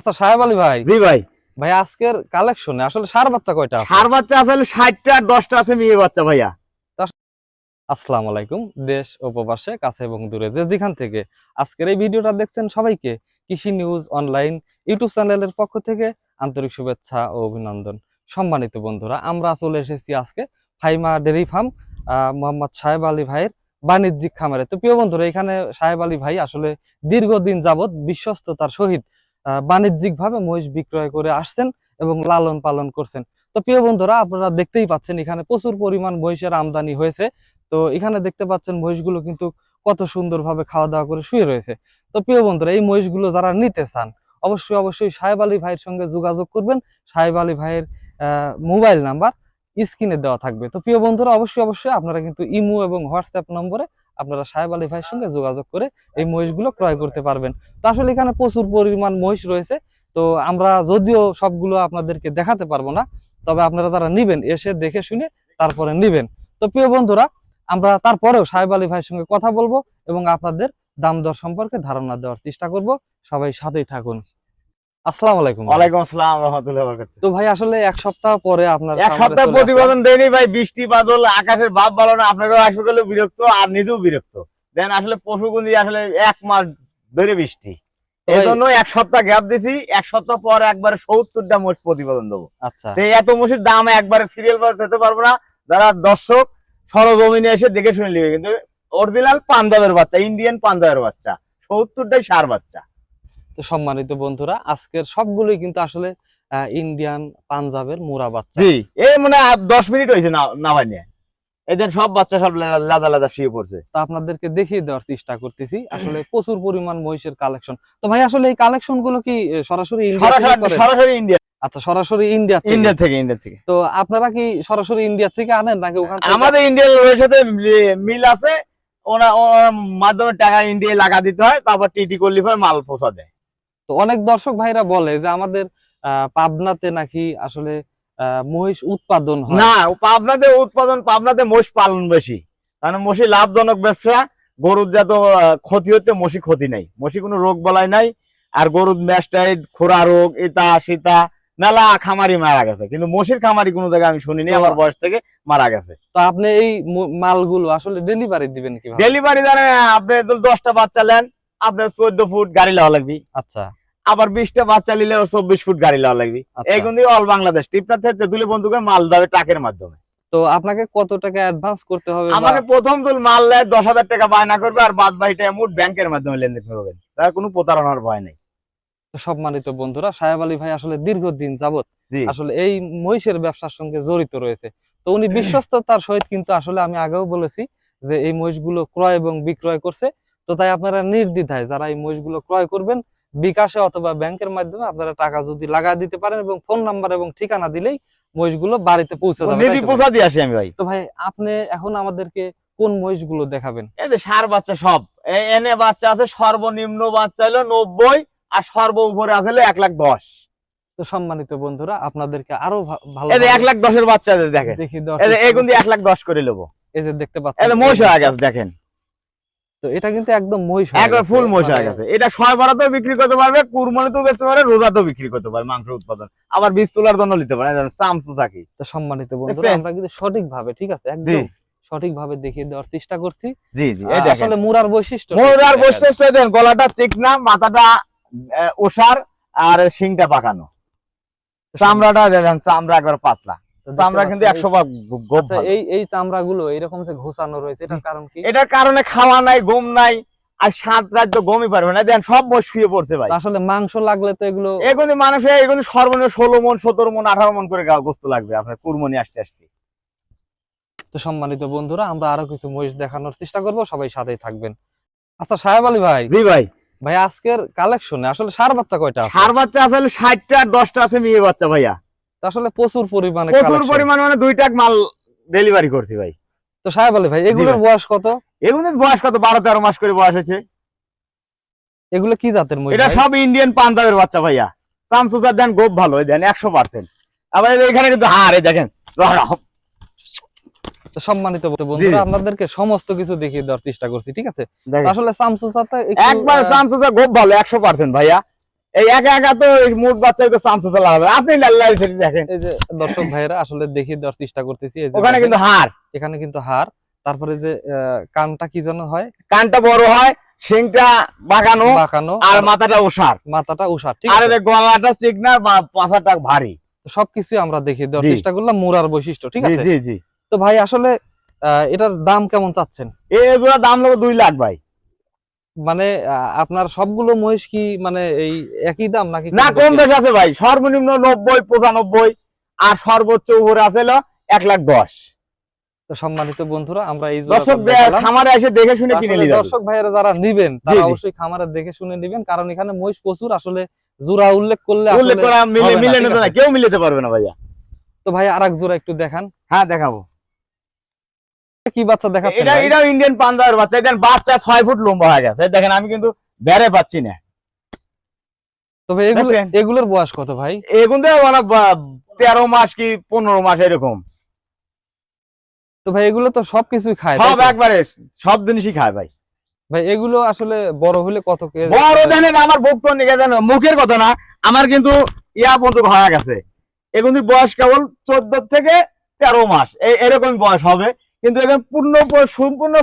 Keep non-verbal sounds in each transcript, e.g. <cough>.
আচ্ছা সাহেব আলী ভাই। জি ভাই। ভাই আজকের কালেকশনে আসলে সার বাচ্চা কয়টা সার বাচ্চা আসলে ষাটটা আর দশটা আছে মেয়ে বাচ্চা ভাইয়া। আসসালামু আলাইকুম দেশ ও প্রবাসে কাছে এবং দূরে। যে যেখান থেকে আজকের এই ভিডিওটা দেখছেন সবাইকে কৃষি নিউজ অনলাইন ইউটিউব চ্যানেলের পক্ষ থেকে আন্তরিক শুভেচ্ছা ও অভিনন্দন। সম্মানিত বন্ধুরা আমরা চলে এসেছি আজকে ফাইমা ডেরি ফার্ম মোহাম্মদ সাহেব আলী ভাইয়ের বাণিজ্যিক খামারে। তো প্রিয় বন্ধুরা এখানে সাহেব আলী ভাই আসলে দীর্ঘদিন যাবৎ বিশ্বস্ততার সহিত বাণিজ্যিক ভাবে মহিষ বিক্রয় করে আসছেন এবং লালন পালন করছেন। তো প্রিয় বন্ধুরা, আপনারা দেখতেই পাচ্ছেন এখানে প্রচুর পরিমাণ মহিষের আমদানি হয়েছে। তো এখানে দেখতে পাচ্ছেন মহিষগুলো কিন্তু কত সুন্দরভাবে খাওয়া দাওয়া করে শুয়ে রয়েছে। তো প্রিয় বন্ধুরা, এই মহিষগুলো যারা নিতে চান, অবশ্যই অবশ্যই সাহেব আলী ভাইয়ের সঙ্গে যোগাযোগ করবেন। সাহেব আলী ভাইয়ের মোবাইল নাম্বার স্ক্রিনে দেওয়া থাকবে। তো প্রিয় বন্ধুরা, অবশ্যই অবশ্যই আপনারা কিন্তু ইমো এবং হোয়াটসঅ্যাপ নম্বরে আপনারা সাহেব আলী ভাইয়ের সঙ্গে যোগাযোগ করে এই মহিষগুলো ক্রয় করতে পারবেন। তো আসলে এখানে প্রচুর পরিমাণ মহিষ রয়েছে। তো আমরা যদিও সবগুলো আপনাদেরকে দেখাতে পারব না, তবে আপনারা যারা নিবেন, এসে দেখে শুনে তারপরে নিবেন। তো প্রিয় বন্ধুরা, আমরা তারপরেও সাহেব আলী ভাইয়ের সঙ্গে কথা বলব এবং আপনাদের দাম দর সম্পর্কে ধারণা দেওয়ার চেষ্টা করব। সবাই সাথেই থাকুন। আসসালামু আলাইকুম ভাই। ওয়ালাইকুম আসসালাম রহমতুল্লাহ বরকাত তো ভাই আসলে এক সপ্তাহ পরে আপনার এক সপ্তাহ প্রতিবেদন দেয়নি ভাই বৃষ্টি বাদল আকাশের ভাব ভালো না আপনারও আসবে গেলে বিরক্ত আর নিজেও বিরক্ত। দেন আসলে পশুগুলি আসলে এক মাস ধরে বৃষ্টি। এই জন্য এক সপ্তাহ গ্যাপ দিছি এক সপ্তাহ পর একবারে সত্তরটা মোট প্রতিবেদন দেবো। আচ্ছা। তো এত দাম একবারে সিরিয়াল বার যেতে পারব না। যারা দর্শক সরজমিনে এসে দেখে শুনে নিবে। কিন্তু অরিজিনাল পাঞ্জাবের বাচ্চা ইন্ডিয়ান পাঞ্জাবের বাচ্চা সত্তরটাই সার বাচ্চা। তো সম্মানিত বন্ধুরা আজকের সবগুলোই কিন্তু আসলে ইন্ডিয়ান পাঞ্জাবের মুরা বাচ্চা। জি এই মানে আর দশ মিনিট হয়েছে না নামাই নিয়ে। এদের সব বাচ্চা সব লাদা লাদা শুয়ে পড়ছে। তো আপনাদেরকে দেখিয়ে দেওয়ার চেষ্টা করতেছি আসলে প্রচুর পরিমাণ মহিষের কালেকশন তো ভাই আসলে এই কালেকশনগুলো কি সরাসরি সরাসরি ইন্ডিয়া আচ্ছা সরাসরি ইন্ডিয়া থেকে? ইন্ডিয়া থেকে ইন্ডিয়া থেকে। তো আপনারা কি সরাসরি ইন্ডিয়া থেকে আনেন নাকি ওখান আমাদের ইন্ডিয়ান লোকের সাথে মিল আছে ওনা মাধ্যমে টাকা ইন্ডিয়ায় লাগা দিতে হয় তারপর টিটি করলি পরে মাল পৌঁছা দেয়। তো অনেক দর্শক ভাইরা বলে যে আমাদের পাবনাতে নাকি আসলে মহিষ উৎপাদন হয়। না পাবনাতে উৎপাদন পাবনাতে মোষ পালন বেশি। কারণ মশি লাভজনক ব্যবসা গরুর যত ক্ষতি হচ্ছে মশি ক্ষতি নাই। মশি কোনো রোগ বলাই নাই আর গরুর ম্যাস্টাইড খোরা রোগ এটা সেটা মেলা খামারি মারা গেছে। কিন্তু মশির খামারি কোনো জায়গায় আমি শুনিনি আমার বয়স থেকে মারা গেছে। তো আপনি এই মালগুলো আসলে ডেলিভারি দিবেন কি ডেলিভারি জানে আপনি দশটা বাচ্চা নেন আপনার চোদ্দ ফুট গাড়ি লওয়া লাগবে। আচ্ছা। আবার বিশটা বাচ্চা নিলে চব্বিশ ফুট গাড়ি লওয়া লাগবে। আচ্ছা। এই কিন্তু অল বাংলাদেশ। টিপটার থেকে তুলে বন্ধুকে মাল যাবে ট্রাকের মাধ্যমে। তো আপনাকে কত টাকা অ্যাডভান্স করতে হবে আমাকে প্রথম তুল মাল নেয় দশ হাজার টাকা বায়না করবে আর বাদ বাকিটা অ্যামাউন্ট ব্যাংকের মাধ্যমে লেনদেন করবেন। তার কোনো প্রতারণার ভয় নেই। সম্মানিত বন্ধুরা সাহেব আলী ভাই আসলে দীর্ঘদিন যাবত আসলে এই মহিষের ব্যবসার সঙ্গে জড়িত রয়েছে। তো উনি <clears throat> বিশ্বস্ততার সহিত কিন্তু আসলে আমি আগেও বলেছি যে এই মহিষগুলো ক্রয় এবং বিক্রয় করছে। তো তাই আপনারা নির্দ্বিধায় যারা এই মহিষগুলো ক্রয় করবেন বিকাশে অথবা ব্যাংকের মাধ্যমে আপনারা টাকা যদি লাগা দিতে পারেন এবং ফোন নাম্বার এবং ঠিকানা দিলেই মহিষগুলো বাড়িতে পৌঁছে যাবে? পৌঁছা দিয়ে আসি আমি ভাই। তো ভাই আপনি এখন আমাদেরকে কোন মহিষগুলো দেখাবেন? এই যে সার বাচ্চা সব। এনে বাচ্চা আছে সর্বনিম্ন বাচ্চা হলো নব্বই আর সর্ব উপরে আছে এক লাখ দশ। তো সম্মানিত বন্ধুরা আপনাদেরকে আরও ভালো এই যে এক লাখ দশের বাচ্চা দেখেন। দেখি দেওয়ার এই দিয়ে এক লাখ দশ করে নেব। এই যে দেখতে পাচ্ছেন। মহিষ আগে দেখেন। তো এটা কিন্তু একদম মহিষ একবার ফুল মহিষ হয়ে মানে গেছে। এটা ছয় বারাতেও বিক্রি করতে পারবে কুরবানিতেও বেচতে পারে রোজাতেও বিক্রি করতে পারে মাংস উৎপাদন। আবার বীজ তোলার জন্য নিতে পারে চামচু চাকি তো সম্মানিত বন্ধুরা আমরা কিন্তু সঠিক ভাবে ঠিক আছে একদম সঠিক ভাবে দেখিয়ে দেওয়ার চেষ্টা করছি। জি জি এই দেখেন। আসলে মুরার বৈশিষ্ট্য মোরার বৈশিষ্ট্য দেন গলাটা চিকনা মাথাটা ওষার আর শিংটা পাকানো। চামড়াটা দেখেন চামড়া একবার পাতলা। চামড়া কিন্তু একশো ভাগ গোপ আচ্ছা এই এই চামড়া গুলো এরকম যে ঘোষানো রয়েছে এটার কারণ কি? এটার কারণে খাওয়া নাই ঘুম নাই আর সাত রাত তো গমই পারবে না। দেন সব মোষ শুয়ে পড়ছে ভাই। আসলে মাংস লাগলে তো এগুলো এগুলি মানুষের এগুলি সর্বনিম্ন ষোলো মন সতেরো মন আঠারো মন করে গোস্ত লাগবে আপনার কুরমনি আসতে আসতে। তো সম্মানিত বন্ধুরা আমরা আরও কিছু মহিষ দেখানোর চেষ্টা করব সবাই সাথেই থাকবেন। আচ্ছা সাহেব আলী ভাই। জি ভাই। ভাই আজকের কালেকশনে আসলে সার বাচ্চা কয়টা সার বাচ্চা আসলে ষাটটা আর দশটা আছে মেয়ে বাচ্চা ভাইয়া। আসলে প্রচুর পরিমাণে প্রচুর। পরিমাণ মানে দুইটা মাল ডেলিভারি করছি ভাই। তো সাহেব আলী ভাই এগুলোর বয়স কত? এগুলো বয়স কত? বারো তেরো মাস করে বয়স হয়েছে। এগুলো কি জাতের মহিষ এটা সব ইন্ডিয়ান পাঞ্জাবের বাচ্চা ভাইয়া। চামচুচার দেন গোপ ভালো দেন একশো পার্সেন্ট আবার এখানে কিন্তু হার দেখেন সম্মানিত বন্ধুরা আপনাদেরকে সমস্ত কিছু দেখিয়ে দেওয়ার চেষ্টা করছি ঠিক আছে? আসলে সামসুসাতে একবার চামচুচার গোপ ভালো একশো পার্সেন্ট ভাইয়া। এই একা একা তো মোট বাচ্চা তো চান্স চালা হবে। আপনি লাল লাল দেখেন। এই যে দর্শক ভাইয়েরা আসলে দেখিয়ে দেওয়ার চেষ্টা করতেছি। ওখানে কিন্তু হার। এখানে কিন্তু হার। তারপরে যে কানটা কি যেন হয়? কানটা বড় হয় শিংটা বাঁকানো বাঁকানো আর মাথাটা ওষার মাথাটা উষা ঠিক আর গলাটা চিকনা বা পাছাটা ভারী। তো সবকিছু আমরা দেখিয়ে দেওয়ার চেষ্টা করলাম মুরার বৈশিষ্ট্য ঠিক আছে? জি জি। তো ভাই আসলে আহ, এটার দাম কেমন চাচ্ছেন? এই এগুলোর দাম নেব দুই লাখ ভাই। মানে আপনার সবগুলো মহিষ কি মানে এই একই দাম নাকি না কম বেশি? আছে ভাই। সর্বনিম্ন নব্বই পঁচানব্বই আর সর্বোচ্চ উপরে আছে এক লাখ দশ। সম্মানিত বন্ধুরা আমরা এই দর্শক। খামারে এসে দেখে শুনে কিনে যাবে। দর্শক ভাইয়েরা যারা নিবেন তারা অবশ্যই খামারে দেখে শুনে নিবেন কারণ এখানে মহিষ প্রচুর। আসলে জোড়া উল্লেখ করলে উল্লেখ করা মিলে মিলে না কেউ মিলাতে পারবে না ভাইয়া। তো ভাই আরেক জোড়া একটু দেখান। হ্যাঁ দেখাবো। কি বাচ্চা দেখাচ্ছেন এটা এটাও ইন্ডিয়ান পান্দার বাচ্চা। দেখেন বাচ্চা ছয় ফুট লম্বা হয়ে গেছে। দেখেন আমি কিন্তু বেড়ে পাচ্ছি না। তবে এগুলো এগুলোর বয়স কত ভাই? মানে তেরো মাস কি পনেরো মাস এরকম। তো ভাই এগুলো তো সবকিছুই খায় সব একবারে সব জিনিসই খায় ভাই। ভাই এগুলো আসলে বড় হলে কত কেজি বড় আমার ভক্ত নিকে দেন মুখের কথা না আমার কিন্তু ইয়া পর্যন্ত হয়ে গেছে। এখন বয়স কেবল চোদ্দ থেকে তেরো মাস। এরকম বয়স হবে। কিন্তু এখন পূর্ণ সম্পূর্ণ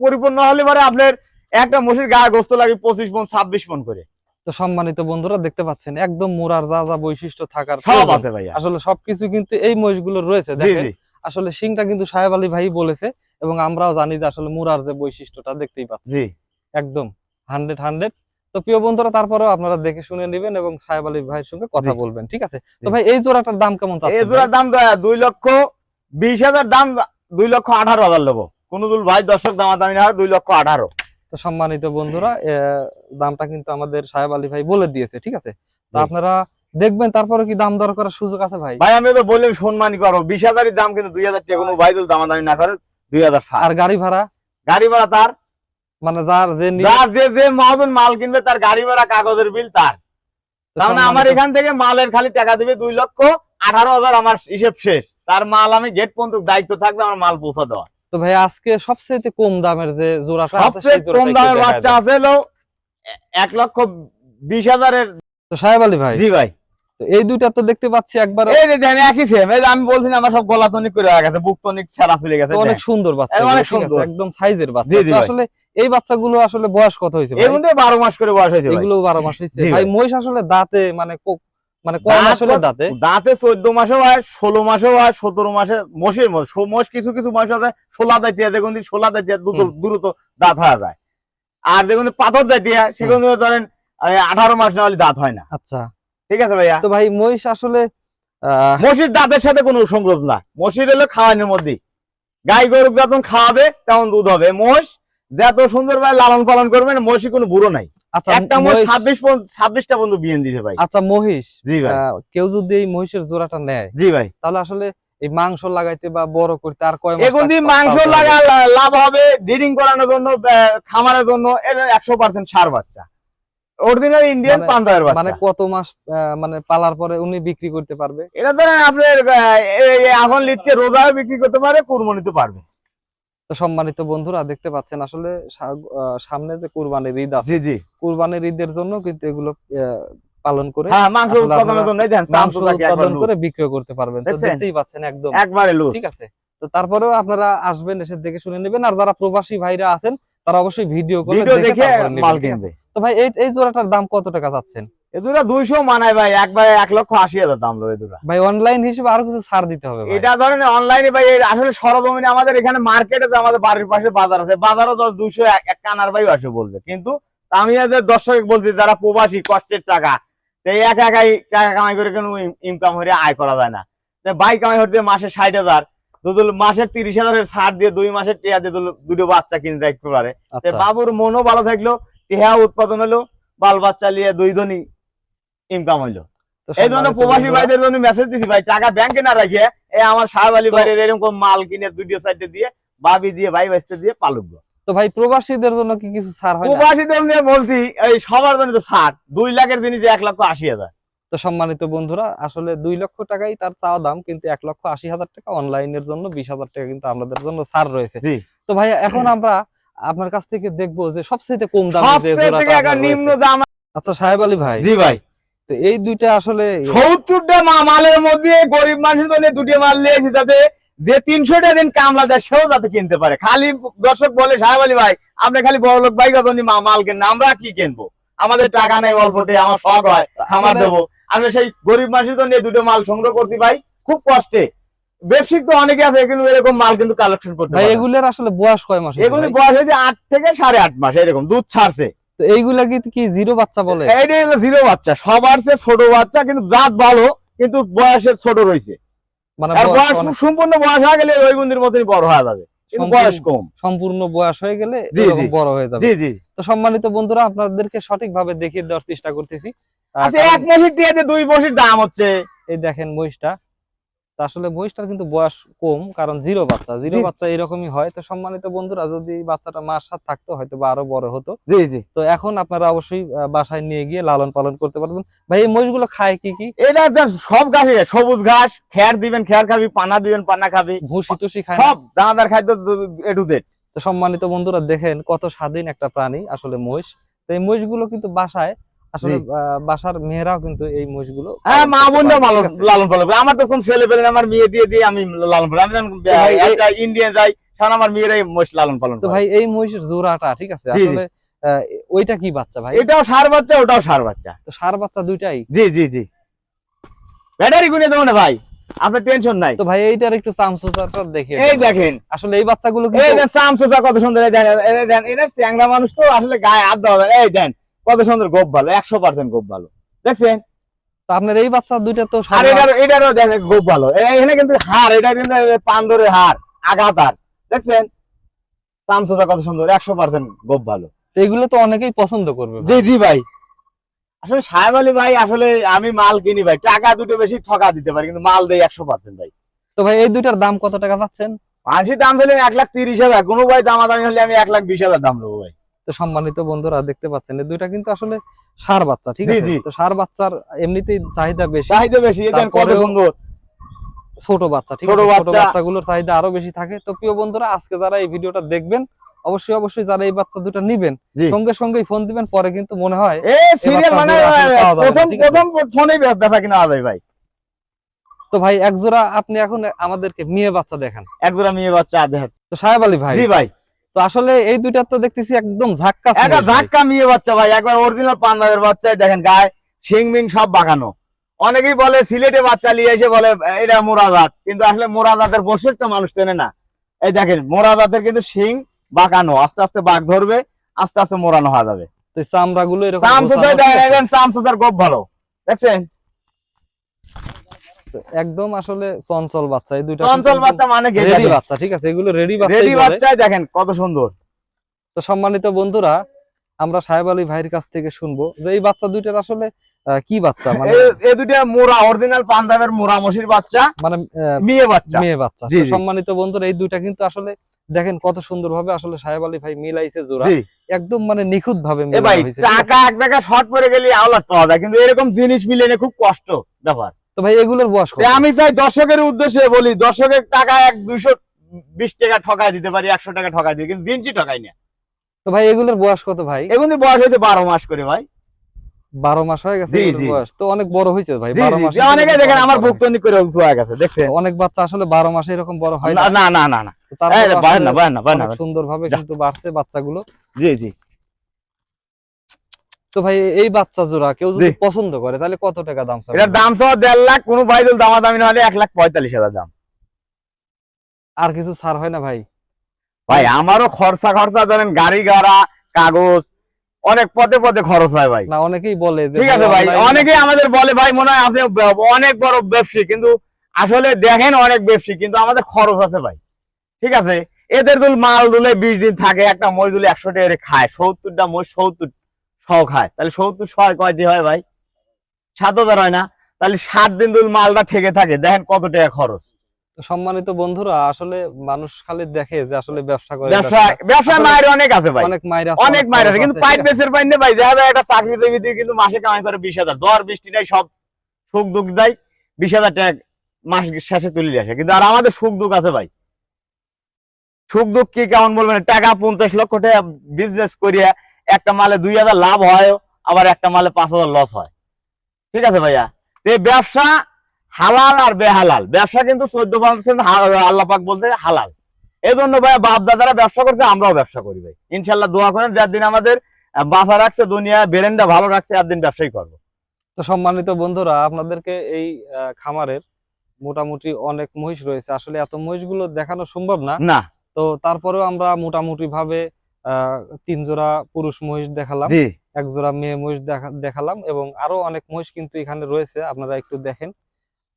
পরিপূর্ণ হলে পরে আপনার একটা মসির গায়ে গোস্ত লাগে পঁচিশ মন ছাব্বিশ মন করে। তো সম্মানিত বন্ধুরা দেখতে পাচ্ছেন একদম মুরার যা যা বৈশিষ্ট্য থাকার সব আছে ভাইয়া। আসলে সবকিছু কিন্তু এই মহিষগুলো রয়েছে দেখেন। আসলে সিংটা কিন্তু সাহেব আলী ভাই বলেছে এবং আমরাও জানি যে আসলে মুরার যে বৈশিষ্ট্যটা দেখতেই পাচ্ছি একদম হান্ড্রেড হান্ড্রেড তো প্রিয় বন্ধুরা তারপরেও আপনারা দেখে শুনে নেবেন এবং সাহেব আলী ভাইয়ের সঙ্গে কথা বলবেন ঠিক আছে? তো ভাই এই জোড়াটার দাম কেমন এই জোড়ার দাম দুই লক্ষ বিশ হাজার দাম দুই লক্ষ আঠারো হাজার নেব। কোন দুল ভাই দর্শক দামাদামি না হয় দুই লক্ষ আঠারো। তো সম্মানিত বন্ধুরা দামটা কিন্তু আমাদের সাহেব আলী ভাই বলে দিয়েছে ঠিক আছে? তো আপনারা দেখবেন তারপরে কি দাম দর করার সুযোগ আছে ভাই? ভাই আমি তো বললাম সম্মানই করো। বিশ হাজারের দাম কিন্তু দুই হাজার টাকা। কোনো ভাই যদি দামাদামি না করে দুই হাজার আর গাড়ি ভাড়া? গাড়ি ভাড়া তার? মানে যার যে যার যে যে মহাজন মাল কিনবে তার গাড়ি ভাড়া কাগজের বিল তার। তার মানে আমার এখান থেকে মালের খালি টাকা দিবে দুই লক্ষ আঠারো হাজার আমার হিসেব শেষ। তার মাল আমি গেট পর্যন্ত দায়িত্ব থাকবে আমার মাল পৌঁছা দেওয়া তো ভাই আজকে সবচেয়ে কম দামের যে আছে সবচেয়ে কম দামের বাচ্চা আছে হলো এ- এক লক্ষ বিশ হাজারের তো সাহেব আলী ভাই জি ভাই তো এই দুইটা তো দেখতে পাচ্ছি একবার এই যে দেখেন একই সেম এই আমি বলছি না আমার সব গলা টনিক করে গেছে বুক টনিক ছাড়া চলে গেছে অনেক সুন্দর বাচ্চা অনেক সুন্দর। একদম সাইজের বাচ্চা। আসলে এই বাচ্চাগুলো আসলে বয়স কত হয়েছে ভাই? এগুলো তো বারো মাস করে বয়স হয়েছে। এগুলো বারো মাস হয়েছে ভাই। মহিষ আসলে দাঁতে মানে মানে কয় দাঁত মাস হলে দাঁতে? দাঁতে চোদ্দ মাসেও হয় ষোলো মাসেও হয় সতেরো মাসে মশের মধ্যে সো- মোষ কিছু কিছু মাস আছে ষোলা দাঁত দিয়ে দেখুন ষোলা দাঁত দিয়ে দ্রুত দ্রুত দাঁত হয়ে যায়। আর দেখুন পাথর দাঁত দিয়ে সেগুলো ধরেন এই আঠারো মাস না হলে দাঁত হয় না। আচ্ছা। ঠিক আছে ভাইয়া? তো ভাই মহিষ আসলে আহ, মসির দাঁতের সাথে কোনো সংগ্রহ না মসির হলো খাওয়ানোর মধ্যে। গাই গরু যখন খাওয়াবে তেমন দুধ হবে। মোষ যত সুন্দর ভাবে লালন পালন করবেন মসি কোনো বুড়ো নাই। একটা মোষ মহিষ- ছাব্বিশ পর্যন্ত- ছাব্বিশটা দিতে ভাই। আচ্ছা মহিষ জি ভাই। কেউ যদি এই মহিষের জোড়াটা নেয় জি ভাই। তাহলে আসলে এই মাংস লাগাইতে বা বড় করতে আর কয় এখন দিয়ে মাংস লাগা লাভ হবে ব্রিডিং করানোর জন্য খামারের জন্য এটা একশো পার্সেন্ট সার বাচ্চা। অরিজিনাল ইন্ডিয়ান মানে- পান্তায়ের মানে কত মাস মানে পালার পরে উনি বিক্রি করতে পারবে? এটা ধরেন আপনার এখন লিখছে রোজাও বিক্রি করতে পারে কুরবানিতে পারবে। তো সম্মানিত বন্ধুরা দেখতে পাচ্ছেন আসলে সামনে যে কুরবানির ঈদ আছে জি জি। কুরবানির ঈদের জন্য কিন্তু এগুলো পালন করে হ্যাঁ মাংস উৎপাদনের জন্য দেখেন মাংস উৎপাদন করে বিক্রয় করতে পারবেন। তো দেখতেই পাচ্ছেন একদম। একবারে লুজ। ঠিক আছে? তো তারপরেও আপনারা আসবেন এসে দেখে শুনে নেবেন। আর যারা প্রবাসী ভাইরা আছেন তারা অবশ্যই ভিডিও করে দেখে মাল কিনবে। তো ভাই এই এই জোড়াটার দাম কত টাকা যাচ্ছেন এ দুটা দুইশো মানায় ভাই একবারে এক লক্ষ আশি হাজার দাম ভাই অনলাইন হিসেবে আরও কিছু ছাড় দিতে হবে ভাই। এটা ধরেন অনলাইনে ভাই আসলে সরজমিনে আমাদের এখানে মার্কেটে যে আমাদের বাড়ির পাশে বাজার আছে বাজারও ধর দুইশো এক কানার ভাই আসে বলবে কিন্তু আমি দর্শক বলছি যারা প্রবাসী কষ্টের টাকা এই একা একাই টাকা কামাই করে কোনো ইনকাম হয়ে আয় করা যায় না। তো বাইক কামাই হতে মাসে ষাট হাজার দুদুল মাসের তিরিশ হাজারের ছাড় দিয়ে দুই মাসের টিয়া দিয়ে দুটো বাচ্চা কিনে রাখতে পারে। তো আচ্ছা। বাবুর মনও ভালো থাকল টিহা উৎপাদন হলো বাল বাচ্চা নিয়ে দুই জনই ইনকাম হইল। এই ধরনের প্রবাসী ভাইদের জন্য মেসেজ দিছি ভাই টাকা ব্যাংকে না রাখিয়ে এই আমার সাহেব আলী ভাইয়ের এরকম মাল কিনে দুটো সাইডে দিয়ে বাবি দিয়ে ভাই বাইসতে দিয়ে পালুক তো ভাই প্রবাসীদের জন্য কি কিছু ছাড় হয় প্রবাসীদের নিয়ে বলছি এই সবার জন্য তো ষাট দুই লাখের জিনিস এক লক্ষ আশি হাজার। তো সম্মানিত বন্ধুরা আসলে দুই লক্ষ টাকাই তার চাওয়া দাম কিন্তু এক লক্ষ আশি হাজার টাকা অনলাইনের জন্য বিশ হাজার টাকা কিন্তু আমাদের জন্য ছাড় রয়েছে। জি। তো ভাই এখন আমরা আপনার কাছ থেকে দেখব যে সবচেয়ে কম দামে নিম্ন দাম আচ্ছা সাহেব আলী ভাই। জি ভাই। তো এই দুইটা আসলে সত্তরটা মালের মধ্যে গরিব মানুষের জন্য দুটি মাল নিয়েছি যাতে যে তিনশোটা দিন কামলা দেয় সেও যাতে কিনতে পারে। খালি দর্শক বলে সাহেব আলী ভাই আপনি খালি বড় লোক ভাই কত মাল কেন আমরা কি কিনবো? আমাদের টাকা নেই অল্পটে আমার শখ হয় খামার দেবো। আমি সেই গরিব মানুষের জন্য দুটো মাল সংগ্রহ করছি ভাই খুব কষ্টে। ব্যবসায়িক তো অনেকে আছে কিন্তু এরকম মাল কিন্তু কালেকশন করতে এগুলোর আসলে বয়স কয় মাস এগুলি বয়স হয়েছে আট থেকে সাড়ে আট মাস এরকম দুধ ছাড়ছে। তো এইগুলা কি কি জিরো বাচ্চা বলে? এইটাই হলো জিরো বাচ্চা। সবার চেয়ে ছোট বাচ্চা কিন্তু জাত ভালো কিন্তু বয়সের ছোট রয়েছে। মানে বয়স বয়স সম্পূর্ণ বয়স হয়ে গেলে ওই গুন্দির মতনই বড় হয়ে যাবে। বয়স কম। সম্পূর্ণ বয়স হয়ে গেলে। বড় হয়ে যাবে। জি জি। তো সম্মানিত বন্ধুরা আপনাদেরকে সঠিকভাবে দেখিয়ে দেওয়ার চেষ্টা করতেছি। আচ্ছা এক মসির টিয়াতে দুই মসির দাম হচ্ছে? এই দেখেন মহিষটা। তা আসলে মহিষটার কিন্তু বয়স কম কারণ জিরো বাচ্চা। জিরো বাচ্চা এরকমই হয়। তো সম্মানিত বন্ধুরা যদি বাচ্চাটা মার সাথে থাকতো হয়তো বা আরও বড় হতো। জি জি। তো এখন আপনারা অবশ্যই বাসায় নিয়ে গিয়ে লালন পালন করতে পারবেন। ভাই এই মহিষগুলো খায় কি কি? এটা যা সব ঘাস সবুজ ঘাস খের দিবেন খের খাবি পানা দিবেন পানা খাবি। ভুসি টুসি খায় সব দানাদার খাদ্য এ টু জেড। তো সম্মানিত বন্ধুরা দেখেন কত স্বাধীন একটা প্রাণী আসলে মহিষ। তো এই মহিষগুলো কিন্তু বাসায় আসলে বাসার মেয়েরাও কিন্তু এই মহিষগুলো হ্যাঁ মা বোনরা লালন পালন করে আমার তো কোন ছেলে পেলে আমার মেয়ে দিয়ে দিয়ে আমি লালন পালন আমি ইন্ডিয়া যাই আমার মেয়েরাই মোষ লালন পালন তো ভাই এই জোড়াটা ঠিক আছে। আসলে ওইটা কি বাচ্চা ভাই? এটাও সার বাচ্চা ওটাও সার বাচ্চা। তো সার বাচ্চা দুইটাই? জি জি জি। ব্যাটারি গুনে দেবো না ভাই? আপনার টেনশন নাই। তো ভাই এইটার একটু চামচুচাটা দেখে। এই দেখেন। আসলে এই বাচ্চাগুলো এই দেন চামচুচা কত সুন্দর এই দেখেন এই দেন এটা চ্যাংরা মানুষ তো আসলে গায়ে হাত দেওয়া এই দেন কত সুন্দর গোপ ভালো একশো পার্সেন্ট গোপ ভালো। দেখছেন? তো আপনার এই বাচ্চা দুইটা তো আর এটারও দেখেন গোপ ভালো। এখানে কিন্তু হার এটা কিন্তু পান্দরের হার আঘাত হার দেখছেন? চামচুচা কত সুন্দর একশো পার্সেন্ট গোপ ভালো। এগুলো তো অনেকেই পছন্দ করবে জি জি ভাই। আসলে সাহেব আলী ভাই আসলে আমি মাল কিনি ভাই টাকা দুটো বেশি ঠকা দিতে পারি কিন্তু মাল দেই একশো পার্সেন্ট ভাই। তো ভাই এই দুইটার দাম কত টাকা পাচ্ছেন? মানুষের দাম হলে এক লাখ তিরিশ হাজার কোনো ভাই দামাদামি হলে আমি এক লাখ বিশ হাজার দাম নেব ভাই। তো সম্মানিত বন্ধুরা দেখতে পাচ্ছেন এই দুইটা কিন্তু আসলে সার বাচ্চা ঠিক আছে? তো সার বাচ্চার এমনিতেই চাহিদা বেশি। চাহিদা বেশি দেন কত সুন্দর? ছোট বাচ্চা ঠিক ছোট আছে? ছোট বাচ্চা। বাচ্চাগুলোর চাহিদা আরও বেশি থাকে। তো প্রিয় বন্ধুরা আজকে যারা এই ভিডিওটা দেখবেন অবশ্যই অবশ্যই যারা এই বাচ্চা দুটো নিবেন সঙ্গে সঙ্গে ফোন দিবেন পরে কিন্তু মনে হয় এ সিরিয়াল মানে প্রথম প্রথম ফোনেই বেচা কিনা যায় ভাই। তো ভাই এক জোড়া আপনি এখন আমাদেরকে মেয়ে বাচ্চা দেখান। এক জোড়া মেয়ে বাচ্চা দেখাত তো সাহেব আলী ভাই জি ভাই। তো আসলে এই দুইটা তো দেখতেছি একদম ঝাক্কা একটা ধাক্কা মেয়ে বাচ্চা ভাই একবার অরিজিনাল পাঞ্জাবের বাচ্চাই দেখেন গায়ে শিং মিং সব বাগানো অনেকেই বলে সিলেটে বাচ্চা নিয়ে এসে বলে এটা মোরাজাত। কিন্তু আসলে মোরাজাতের বৈশিষ্ট্য মানুষ চেনে না। এই দেখেন মোরাজাতের কিন্তু শিং বাঁকানো আস্তে আস্তে বাঘ ধরবে আস্তে আস্তে মোড়ানো হয়ে যাবে। তো চামড়া গুলো এরকম দেখেন দেখেন চামচুচার গোপ ভালো। দেখছেন? একদম আসলে চঞ্চল বাচ্চা এই দুইটা চঞ্চল বাচ্চা মানে রেডি বাচ্চা ঠিক আছে? এগুলো রেডি বাচ্চা রেডি বাচ্চাই দেখেন কত সুন্দর। তো সম্মানিত বন্ধুরা আমরা সাহেব আলী ভাইয়ের কাছ থেকে শুনব যে এই বাচ্চা দুইটার আসলে কি বাচ্চা? মানে এ- এ দুটা মোরা অরিজিনাল পাঞ্জাবের মোরা মসির বাচ্চা মানে মেয়ে বাচ্চা। মেয়ে বাচ্চা। সম্মানিত বন্ধুরা এই দুইটা কিন্তু আসলে দেখেন কত সুন্দর ভাবে আসলে সাহেব আলী ভাই মিলাইছে জোড়া। একদম মানে নিখুঁত ভাবে? টাকা এক জায়গায় শর্ট পড়ে গেলে আওলাদ পাওয়া যায় কিন্তু এরকম জিনিস মিলেনে খুব কষ্ট ব্যাপার। তো ভাই এগুলোর বয়স আমি চাই দর্শকের উদ্দেশ্যে বলি দর্শকের টাকা এক দুইশো বিশ টাকা ঠকাই দিতে পারি একশো টাকা ঠকাই দিই কিন্তু দিনটি ঠকাই না। তো ভাই এগুলোর বয়স কত ভাই? এগুলি বয়স হয়েছে বারো মাস করে ভাই। বারো মাস হয়ে গেছে এগুলোর। বয়স। তো অনেক বড় হয়েছে ভাই বারো মাস অনেকে দেখেন আমার ভুক্তনি করে হয়ে গেছে দেখছেন? অনেক বাচ্চা আসলে বারো মাসে এরকম বড় হয় না। না না না সুন্দর ভাবে। কিন্তু বাড়ছে বাচ্চাগুলো। জি জি। তো ভাই এই বাচ্চা জোড়া কেউ যদি পছন্দ করে তাহলে কত টাকা দাম? এটার দাম সহ দেড় লাখ কোনো ভাই যদি দামাদামি না হলে এক লাখ পঁয়তাল্লিশ হাজার দাম। আর কিছু ছাড় হয় না ভাই? ভাই আমারও খরচা খরচা ধরেন গাড়ি গাড়া কাগজ অনেক পদে পদে খরচ হয় ভাই। না অনেকেই বলে যে ঠিক আছে ভাই অনেকেই আমাদের বলে ভাই মনে হয় আপনি অনেক বড় ব্যবসায়ী কিন্তু আসলে দেখেন অনেক ব্যবসায়ী কিন্তু আমাদের খরচ আছে ভাই। ঠিক আছে? এদের দুল মাল দুলে বিশ দিন থাকে একটা মই দুলে একশো টাকা খায় সত্তরটা মই সত্তর শ খায় তাহলে সত্তর ছয় কয়টি হয় ভাই? সাত হাজার হয় না? তাহলে সাত দিন দুল মালটা ঠেকে থাকে। দেখেন কত টাকা খরচ। সম্মানিত বন্ধুরা আসলে মানুষ খালি দেখে যে আসলে ব্যবসা করে ব্যবসা ব্যবসা। মায়ের অনেক আছে ভাই। অনেক মায়ের আছে অনেক মায়ের আছে। কিন্তু পাইপ? বেসের পাইন ভাই। দেখা যায় একটা চাকরি দেবীতে কিন্তু মাসে কামাই করে বিশ হাজার। জ্বর বৃষ্টি নাই সব সুখ দুঃখ দেয়। বিশ হাজার টাকা মাস শেষে তুলে আসে। কিন্তু আর আমাদের সুখ দুঃখ আছে ভাই। সুখ দুঃখ কি কেমন বলবেন? টাকা পঞ্চাশ লক্ষ টাকা বিজনেস করিয়া একটা মালে দুই হাজার লাভ হয় আবার একটা মালে পাঁচ হাজার লস হয়। ঠিক আছে ভাইয়া? এই ব্যবসা হালাল আর বেহালাল। ব্যবসা কিন্তু চোদ্দ পার্সেন্ট আল্লাহ পাক বলতে হালাল। এই জন্য ভাইয়া বাপ দাদারা ব্যবসা করছে আমরাও ব্যবসা করি ভাই। ইনশাল্লাহ দোয়া করেন যার দিন আমাদের বাঁচা রাখছে দুনিয়া বেরেন্ডা ভালো রাখছে একদিন ব্যবসাই করব। তো সম্মানিত বন্ধুরা আপনাদেরকে এই খামারের মোটামুটি অনেক মহিষ রয়েছে। আসলে এত মহিষগুলো দেখানো সম্ভব না। না। তো তারপরেও আমরা মোটামুটি ভাবে তিন জোড়া পুরুষ মহিষ দেখালাম এক জোড়া মেয়ে মহিষ দেখালাম এবং আরও অনেক মহিষ কিন্তু এখানে রয়েছে আপনারা একটু দেখেন।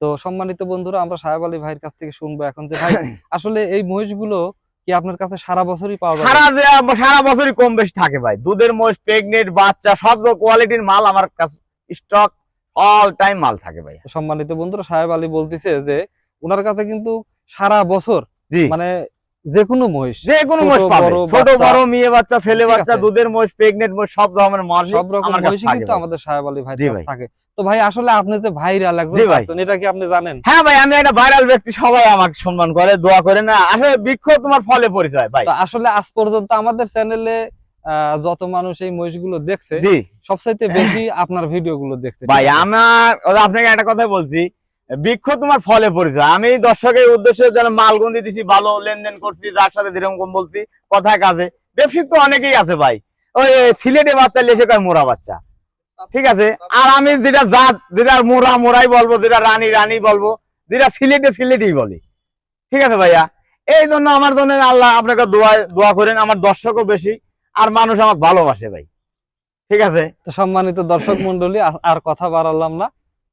তো সম্মানিত বন্ধুরা আমরা সাহেব আলী ভাইয়ের কাছ থেকে শুনব এখন যে ভাই <laughs> আসলে এই মহিষগুলো কি আপনার কাছে সারা বছরই পাওয়া যাবে? সারা যে সারা বছরই কম বেশি থাকে ভাই। দুধের মোষ প্রেগনেন্ট বাচ্চা সব কোয়ালিটির মাল আমার কাছে স্টক অল টাইম মাল থাকে ভাই। সম্মানিত বন্ধুরা সাহেব আলী বলতেছে যে ওনার কাছে কিন্তু সারা বছর মানে যে কোনো মহিষ যে কোনো পাবে ছোট বড় মেয়ে বাচ্চা ছেলে বাচ্চা দুধের প্রেগনেন্ট সব ধরনের সব রকম কিন্তু আমাদের সাহেব আলী ভাই জি কাছে ভাই। থাকে। তো ভাই আসলে আপনি যে ভাইরাল একজন জি ভাই। person, এটা কি আপনি জানেন? হ্যাঁ ভাই আমি একটা ভাইরাল ব্যক্তি সবাই আমাকে সম্মান করে দোয়া করে না। আসলে বৃক্ষ তোমার ফলে পরিচয় ভাই। তো আসলে আজ পর্যন্ত আমাদের চ্যানেলে যত মানুষ এই মহিষগুলো দেখছে জি। সবচাইতে বেশি আপনার ভিডিও গুলো দেখছে। ভাই আমার আপনাকে একটা কথা বলছি। বৃক্ষ তোমার ফলে পরিচয় আমি দর্শকের উদ্দেশ্যে যেন মালগন্দি দিছি ভালো লেনদেন করছি, যার সাথে যেরকম বলছি, কথায় কাজে। ব্যবসায়িক তো অনেকেই আছে ভাই। ওই সিলেটে বাচ্চা কয়, মোরা বাচ্চা। ঠিক আছে? আর আমি যেটা জাত, যেটা মোরা, মোরাই বলব, যেটা রানী রানী বলব, যেটা সিলেটে সিলেটেই বলি। ঠিক আছে ভাইয়া? এই জন্য আমার জন্য আল্লাহ আপনাকে দোয়া দোয়া করেন, আমার দর্শকও বেশি, আর মানুষ আমাকে ভালোবাসে ভাই। ঠিক আছে? সম্মানিত দর্শক মন্ডলী আর কথা বাড়ালাম না।